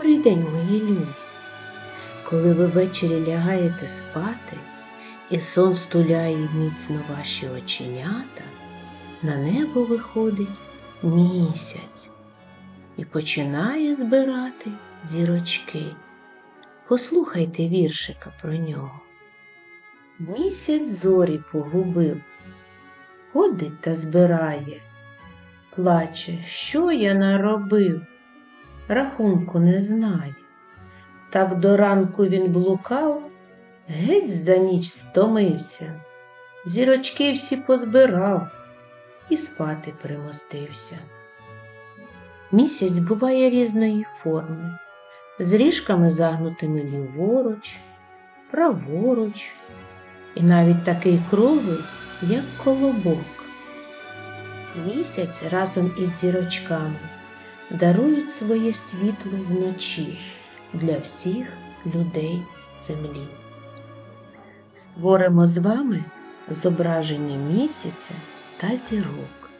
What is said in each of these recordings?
Добрий день, мої любі. Коли ви ввечері лягаєте спати, і сон стуляє міцно ваші оченята, на небо виходить місяць і починає збирати зірочки. Послухайте віршика про нього. Місяць зорі погубив, ходить та збирає, плаче, що я наробив, рахунку не знає. Так до ранку він блукав, геть за ніч стомився, зірочки всі позбирав і спати примостився. Місяць буває різної форми, з ріжками загнутими ліворуч, праворуч, і навіть такий круглий, як колобок. Місяць разом із зірочками дарують своє світло вночі для всіх людей землі. Створимо з вами зображення місяця та зірок.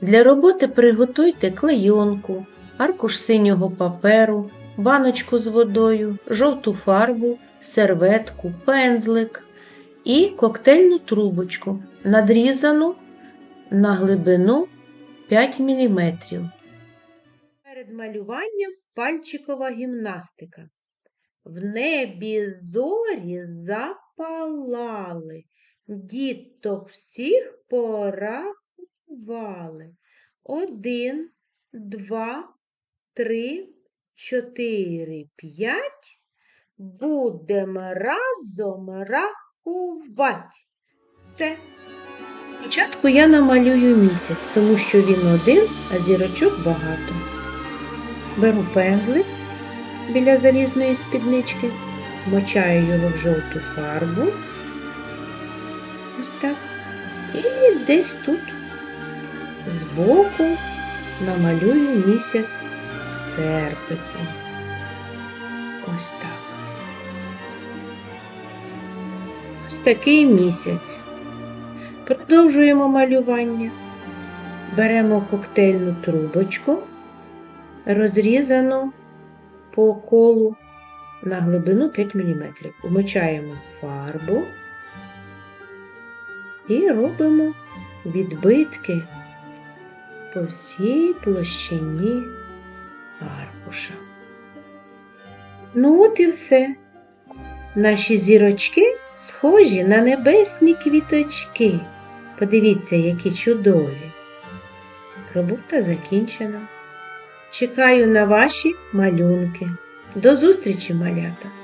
Для роботи приготуйте клейонку, аркуш синього паперу, баночку з водою, жовту фарбу, серветку, пензлик і коктейльну трубочку, надрізану на глибину 5 мм. Перед малюванням пальчикова гімнастика. В небі зорі запалали, діток всіх порахували. Один, два, три, чотири, п'ять. Будемо разом рахувати. Все. Спочатку я намалюю місяць, тому що він один, а зірочок багато. Беру пензлик біля залізної спіднички, мочаю його в жовту фарбу. Ось так. І десь тут збоку намалюю місяць серпиком. Ось так. Ось такий місяць. Продовжуємо малювання. Беремо коктейльну трубочку, розрізану по колу на глибину 5 мм. Вмочаємо фарбу і робимо відбитки по всій площині аркуша. Ну от і все. Наші зірочки схожі на небесні квіточки. Подивіться, які чудові. Робота закінчена. Чекаю на ваші малюнки. До зустрічі, малята!